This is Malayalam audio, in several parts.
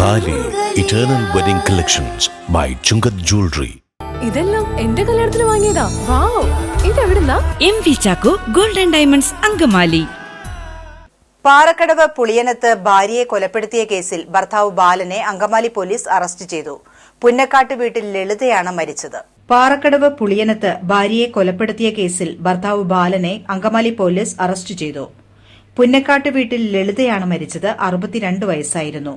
Thali eternal wedding collections by Chungath jewellery ഇതെല്ലാം എന്റെ കല്യാണത്തിന് വാങ്ങിയതാ. വാവ്. ഇതെവിടുന്നാ? M V Chacko golden diamonds Angamaly. Parakkadavu Puliyanath ഭാര്യയെ കൊലപ്പെടുത്തിയ കേസിൽ ഭർത്താവ് ബാലനെ അങ്കമാലി പോലീസ് അറസ്റ്റ് ചെയ്തു. പുന്നക്കാട്ട് വീട്ടിൽ ലളിതയാണ് മരിച്ചത്. പാറക്കടവ് പുളിയനത്ത് ഭാര്യയെ കൊലപ്പെടുത്തിയ കേസിൽ ഭർത്താവ് ബാലനെ അങ്കമാലി പോലീസ് അറസ്റ്റ് ചെയ്തു. പുന്നക്കാട്ട് വീട്ടിൽ ലളിതയാണ് മരിച്ചത്. അറുപത്തിരണ്ട് വയസ്സായിരുന്നു.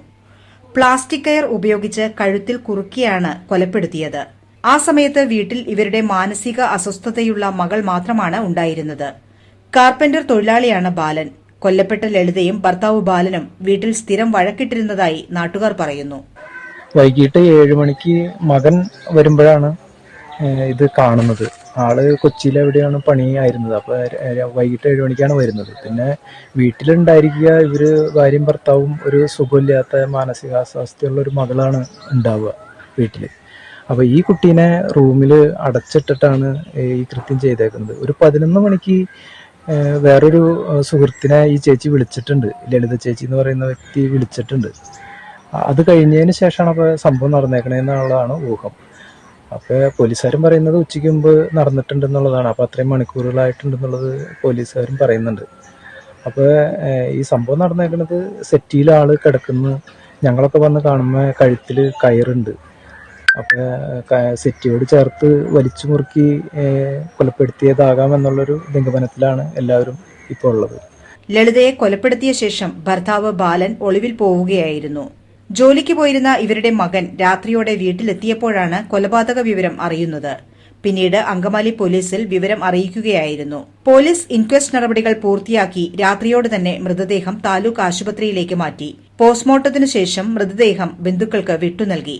പ്ലാസ്റ്റിക് കയർ ഉപയോഗിച്ച് കഴുത്തിൽ കുറുക്കിയാണ് കൊലപ്പെടുത്തിയത്. ആ സമയത്ത് വീട്ടിൽ ഇവരുടെ മാനസിക അസ്വസ്ഥതയുള്ള മകൾ മാത്രമാണ് ഉണ്ടായിരുന്നത്. കാർപ്പന്റർ തൊഴിലാളിയാണ് ബാലൻ. കൊല്ലപ്പെട്ട ലളിതയും ഭർത്താവ് ബാലനും വീട്ടിൽ സ്ഥിരം വഴക്കിട്ടിരുന്നതായി നാട്ടുകാർ പറയുന്നു. വൈകിട്ട് ഏഴ് മണിക്ക് മകൻ വരുമ്പോഴാണ് ഇത് കാണുന്നത്. ആൾ കൊച്ചിയിൽ എവിടെയാണ് പണി ആയിരുന്നത്? അപ്പൊ ര- വൈകിട്ട് ഏഴ് മണിക്കാണ് വരുന്നത്. പിന്നെ വീട്ടിലുണ്ടായിരിക്കുക ഇവർ ഭാര്യയും ഭർത്താവും ഒരു സുഖമില്ലാത്ത മാനസികാസ്വാസ്ഥയുള്ള ഒരു മകളാണ് ഉണ്ടാവുക വീട്ടിൽ അപ്പൊ ഈ കുട്ടീനെ റൂമിൽ അടച്ചിട്ടിട്ടാണ് ഈ കൃത്യം ചെയ്തേക്കുന്നത്. ഒരു പതിനൊന്ന് മണിക്ക് വേറൊരു സുഹൃത്തിനെ ഈ ചേച്ചി വിളിച്ചിട്ടുണ്ട്. ലളിത ചേച്ചി എന്ന് പറയുന്ന വ്യക്തി വിളിച്ചിട്ടുണ്ട്. അത് കഴിഞ്ഞതിന് ശേഷമാണ് അപ്പോൾ സംഭവം നടന്നേക്കണേന്നുള്ളതാണ് ഊഹം. അപ്പോൾ പോലീസുകാരും പറയുന്നത് ഉച്ചയ്ക്ക് മുമ്പ് നടന്നിട്ടുണ്ടെന്നുള്ളതാണ്. അപ്പോൾ അത്രയും മണിക്കൂറുകളായിട്ടുണ്ടെന്നുള്ളത് പോലീസുകാരും പറയുന്നുണ്ട്. അപ്പോൾ ഈ സംഭവം നടന്നേക്കുന്നത് സെറ്റിയിൽ ആൾ കിടക്കുന്ന. ഞങ്ങളൊക്കെ വന്ന് കാണുമ്പോൾ കഴുത്തിൽ കയറുണ്ട്. അപ്പോൾ സെറ്റിയോട് ചേർത്ത് വലിച്ചു മുറുക്കി കൊലപ്പെടുത്തിയതാകാം എന്നുള്ളൊരു നിഗമനത്തിലാണ് എല്ലാവരും ഇപ്പോൾ ഉള്ളത്. ലളിതയെ കൊലപ്പെടുത്തിയ ശേഷം ഭർത്താവ് ബാലൻ ഒളിവിൽ പോവുകയായിരുന്നു. ജോലിക്ക് പോയിരുന്ന ഇവരുടെ മകൻ രാത്രിയോടെ വീട്ടിലെത്തിയപ്പോഴാണ് കൊലപാതക വിവരം അറിയുന്നത്. പിന്നീട് അങ്കമാലി പോലീസിൽ വിവരം അറിയിക്കുകയായിരുന്നു. പോലീസ് ഇൻക്വസ്റ്റ് നടപടികൾ പൂർത്തിയാക്കി രാത്രിയോടെ തന്നെ മൃതദേഹം താലൂക്ക് ആശുപത്രിയിലേക്ക് മാറ്റി. പോസ്റ്റ്മോർട്ടത്തിനു ശേഷം മൃതദേഹം ബന്ധുക്കൾക്ക് വിട്ടുനൽകി